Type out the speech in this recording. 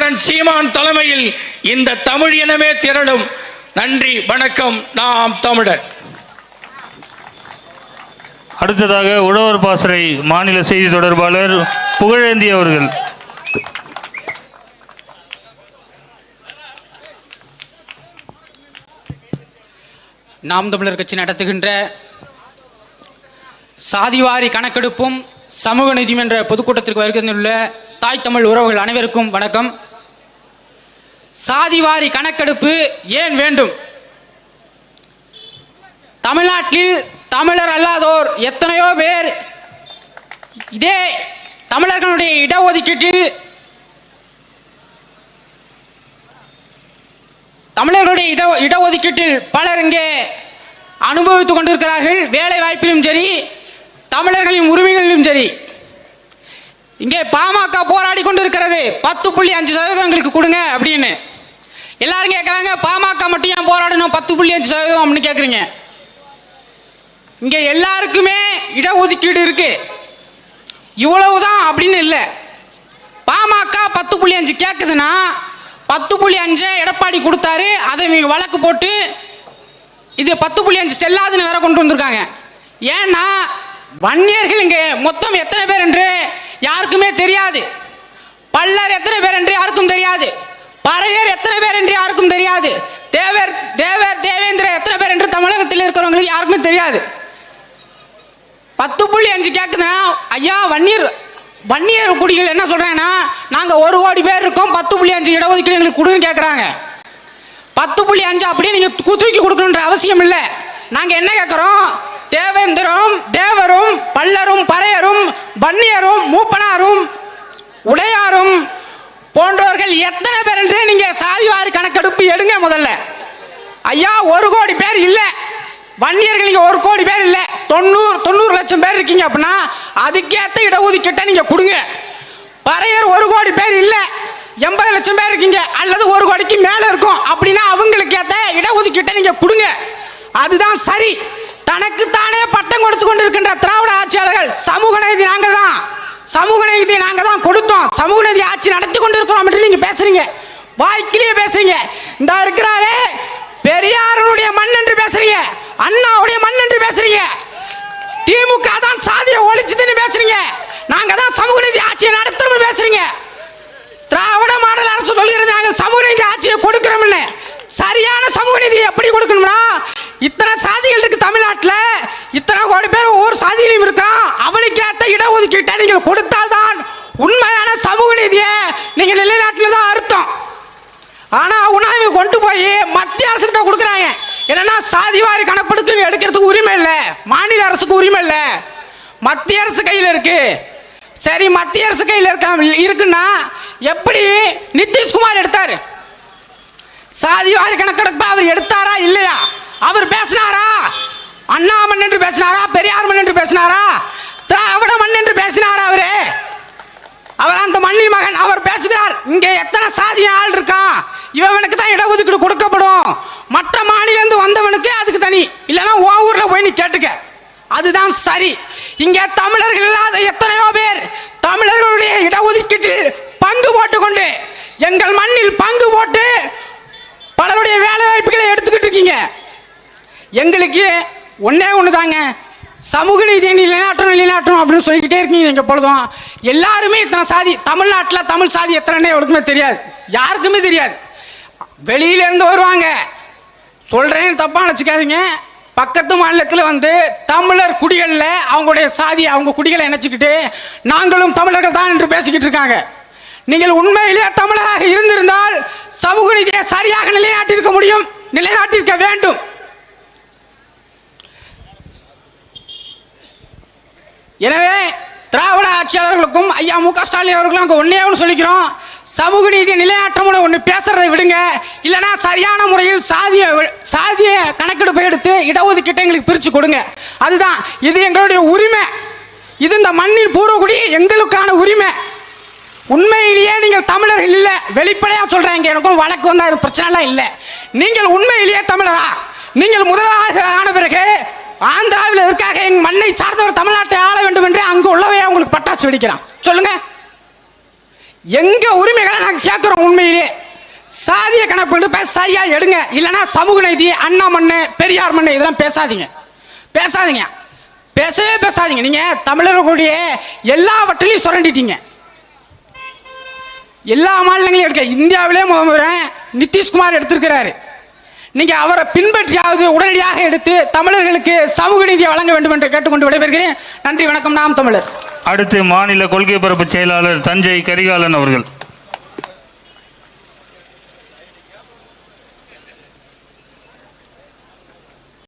சீமான் தலைமையில் இந்த தமிழ் இனமே திரளும். நன்றி வணக்கம். நாம் தமிழர். அடுத்ததாக உழவர் பாசறை மாநில செய்தி தொடர்பாளர் புகழேந்தி அவர்கள். நாம் தமிழர் கட்சி நடத்துகின்ற சாதிவாரி கணக்கெடுப்பும் சமூக நீதியும் என்ற பொதுக்கூட்டத்திற்கு வருகின்றுள்ள தாய் தமிழ் உறவுகள் அனைவருக்கும் வணக்கம். சாதிவாரி கணக்கெடுப்பு ஏன் வேண்டும்? தமிழ்நாட்டில் தமிழர் அல்லாதோர் எத்தனையோ பேர் இதே தமிழர்களுடைய இடஒதுக்கீட்டில் தமிழர்களுடைய இட இடஒதுக்கீட்டில் பலர் இங்கே அனுபவித்துக் கொண்டிருக்கிறார்கள். வேலை வாய்ப்பிலும் சரி தமிழர்களின் உரிமைகளிலும் சரி. இங்கே பாமக போராடி கொண்டு இருக்கிறது பத்து புள்ளி அஞ்சு சதவீதம் எங்களுக்கு கொடுங்க அப்படின்னு. எல்லாரும் கேட்குறாங்க பாமக மட்டும் ஏன் போராடணும்? பத்து புள்ளி அஞ்சு சதவீதம் அப்படின்னு கேட்குறீங்க இங்கே எல்லாருக்குமே இடஒதுக்கீடு இருக்கு. இவ்வளவுதான் அப்படின்னு இல்லை. பாமக பத்து புள்ளி அஞ்சு கேட்குதுன்னா பத்து புள்ளி அஞ்சு எடப்பாடி கொடுத்தாரு. அதை இவங்க வழக்கு போட்டு இது பத்து புள்ளி அஞ்சு செல்லாதுன்னு வேற கொண்டு வந்திருக்காங்க. ஏன்னா வன்னியர்கள் இங்கே மொத்தம் எத்தனை பேர் என்று யாருக்குமே தெரியாது. பல்லர் எத்தனை பேர் என்று யாருக்கும் தெரியாது. பறையர் எத்தனை பேர் என்று யாருக்கும் தெரியாது. தேவர் தேவர் தேவேந்திரர் எத்தனை பேர் என்று தமிழகத்தில் இருக்கிறவங்களுக்கு யாருக்குமே தெரியாது. பத்து புள்ளி அஞ்சு கேட்குதுன்னா ஐயா வன்னியர் வன்னியர் குடிகள் என்ன சொல்கிறேன்னா நாங்கள் ஒரு கோடி பேர் இருக்கோம் பத்து புள்ளி அஞ்சு இடஒதுக்கீடு எங்களுக்கு கொடுன்னு கேட்குறாங்க பத்து புள்ளி அஞ்சு அப்படியே நீங்கள் து- தூக்கி கொடுக்கணுன்ற அவசியம் இல்லை. நாங்கள் என்ன கேட்குறோம் தேவேந்திரம் தேவரும் பல்லரும் பறையரும் வன்னியரும் மூப்பனாரும் உடையாரும் போன்றவர்கள் எத்தனை பேர் என்று நீங்க சாதிவாரி கணக்கெடுப்பு எடுங்க முதல்ல. ஐயா ஒரு கோடி பேர் இல்லை. வன்னியர்கள் இங்கே ஒரு கோடி பேர் இல்லை. தொண்ணூறு தொண்ணூறு லட்சம் பேர் இருக்கீங்க அப்படின்னா அதுக்கேற்ற இடஒதுக்கீட்டை நீங்கள் கொடுங்க. பறையர் ஒரு கோடி பேர் இல்லை. எண்பது லட்சம் பேர் இருக்கீங்க. அல்லது ஒரு கோடிக்கு மேலே இருக்கும். அப்படின்னா அவங்களுக்கு ஏற்ற இடஒதுக்கீட்டை நீங்கள் கொடுங்க. அதுதான் சரி. தனக்குத்தானே பட்டம் கொடுத்து கொண்டிருக்கின்ற திராவிட ஆட்சியாளர்கள் சமூக நீதி நாங்கள் தான் சமூக நீதி நாங்கள் தான் கொடுத்தோம். சமூக நீதி ஆட்சி நடத்தி கொண்டிருக்கிறோம் என்று நீங்க பேசுறீங்க. வாய்க்கிலேயே பேசுறீங்க. இந்த இருக்கிறாரே பெரியாருடைய மண் என்று பேசுறீங்க. அண்ணாவுடைய மண் என்று பேசுறீங்க. திமுக தான் சாதியை ஒழிச்சுதுன்னு பேசுறீங்க. நாங்க தான் சமூக நீதி ஆட்சியை நடத்துறோம் பேசுறீங்க. திராவிட மாடல் அரசு சொல்கிறது நாங்கள் சமூக நீதி ஆட்சியை கொடுக்கிறோம்னு. சரியான சமூக நீதி எப்படி கொடுக்கணும்னா இத்தனை சாதி கோடி பேர் ஒவ்வொரு சாதியிலும் இருக்கான். அவனுக்கு இடஒதுக்கீட்டை நீங்கள் கொடுத்தால்தான் உண்மையான சமூக நீதியை நீங்கள் நிலைநாட்டில் தான் அர்த்தம். ஆனால் உணவு கொண்டு போய் மத்திய அரசு கிட்ட கொடுக்குறாங்க. என்னன்னா சாதிவாரி கணப்பெடுக்கு எடுக்கிறதுக்கு உரிமை இல்லை. மாநில அரசுக்கு உரிமை இல்லை. மத்திய அரசு கையில் இருக்கு. சரி மத்திய அரசு கையில் இருக்க இருக்குன்னா எப்படி நிதிஷ்குமார் எடுத்தார்? சாதிவாரி கணக்கெடுப்பா அவர் எடுத்தாரா இல்லையா? அவர் பேசினா அண்ணா மண் என்று பேசினாரா? பெரியார் மண் என்று பேசினாரா? திராவிட மண் என்று பேசினாரா அவரு? அவர் அந்த மண்ணின் மகன் அவர் பேசுகிறார் இங்கே எத்தனை சாதிய ஆள் இருக்கான் இவனுக்கு தான் இடஒதுக்கீடு கொடுக்கப்படும். மற்ற மாநிலந்து வந்தவனுக்கு அதுக்கு தனி. இல்லைன்னா உன் ஊர்ல போய் நீ கேட்டுக்க. அதுதான் சரி. இங்கே தமிழர்கள் இல்லாத எத்தனையோ பேர் தமிழர்களுடைய இடஒதுக்கீட்டில் பங்கு போட்டுக்கொண்டு எங்கள் மண்ணில் பங்கு போட்டு பலருடைய வேலை வாய்ப்புகளை எடுத்துக்கிட்டு இருக்கீங்க. எங்களுக்கு ஒன்றே ஒன்று தாங்க சமூக நீதியை நிலைநாட்டணும் நிலைநாட்டணும் அப்படின்னு சொல்லிக்கிட்டே இருக்கீங்க எங்கள் பொழுதும். எல்லாருமே இத்தனை சாதி தமிழ்நாட்டில் தமிழ் சாதி எத்தனை எவருக்குமே தெரியாது. யாருக்குமே தெரியாது. வெளியிலேருந்து வருவாங்க. சொல்கிறேன்னு தப்பாக நினச்சிக்காதீங்க. பக்கத்து மாநிலத்தில் வந்து தமிழர் குடிகளில் அவங்களுடைய சாதி அவங்க குடிகளை இணைச்சிக்கிட்டு நாங்களும் தமிழர்கள் தான் என்று பேசிக்கிட்டு இருக்காங்க. நீங்கள் உண்மையிலே தமிழராக இருந்திருந்தால் சமூக நீதியை சரியாக நிலைநாட்டியிருக்க முடியும் நிலைநாட்டியிருக்க வேண்டும். எனவே திராவிட ஆட்சியாளர்களுக்கும் ஐயா மு க ஸ்டாலின் அவர்களும் அங்கே ஒன்னே ஒன்று சொல்லிக்கிறோம். சமூக நீதி நிலையாற்றமோட ஒன்று பேசுறதை விடுங்க. இல்லைன்னா சரியான முறையில் சாதிய சாதிய கணக்கெடுப்பை எடுத்து இடஒதுக்கீட்டை எங்களுக்கு பிரித்து கொடுங்க. அதுதான். இது எங்களுடைய உரிமை. இது இந்த மண்ணின் பூர்வகுடி எங்களுக்கான உரிமை. உண்மையிலேயே நீங்கள் தமிழர்கள் இல்லை. வெளிப்படையாக சொல்கிறேன் இங்கே எனக்கும் வழக்கு வந்தால் பிரச்சனைலாம் இல்லை. நீங்கள் உண்மையிலேயே தமிழரா? நீங்கள் முதலாக ஆன பிறகு ஆந்திராவில் இருக்காக எங்கள் மண்ணை சார்ந்தவர் தமிழ்நாடு ஆள வெடிக்கிறான். சொல்லுங்க. எங்க உரிமைகளை நாங்க கேட்கிறோம் உண்மையிலே. சாதிய கணக்கு பேச சரியா எடுங்க. இல்லைன்னா சமூக நீதி அண்ணா மண்ணு பெரியார் மண்ணு இதெல்லாம் பேசாதீங்க. பேசாதீங்க. பேசவே பேசாதீங்க. நீங்க தமிழர்களுடைய எல்லாவற்றிலையும் சுரண்டிட்டீங்க. எல்லா மாநிலங்களையும் எடுக்க. இந்தியாவிலே முதல்வர் நிதிஷ்குமார் எடுத்திருக்கிறாரு. நீங்க அவரை பின்பற்றியாவது உடனடியாக எடுத்து தமிழர்களுக்கு சமூக நீதியை வழங்க வேண்டும் என்று கேட்டுக்கொண்டு விடைபெறுகிறேன். நன்றி வணக்கம். நாம் தமிழர். அடுத்து மாநில கொள்கை பரப்பு செயலாளர் தஞ்சை கரிகாலன் அவர்கள்.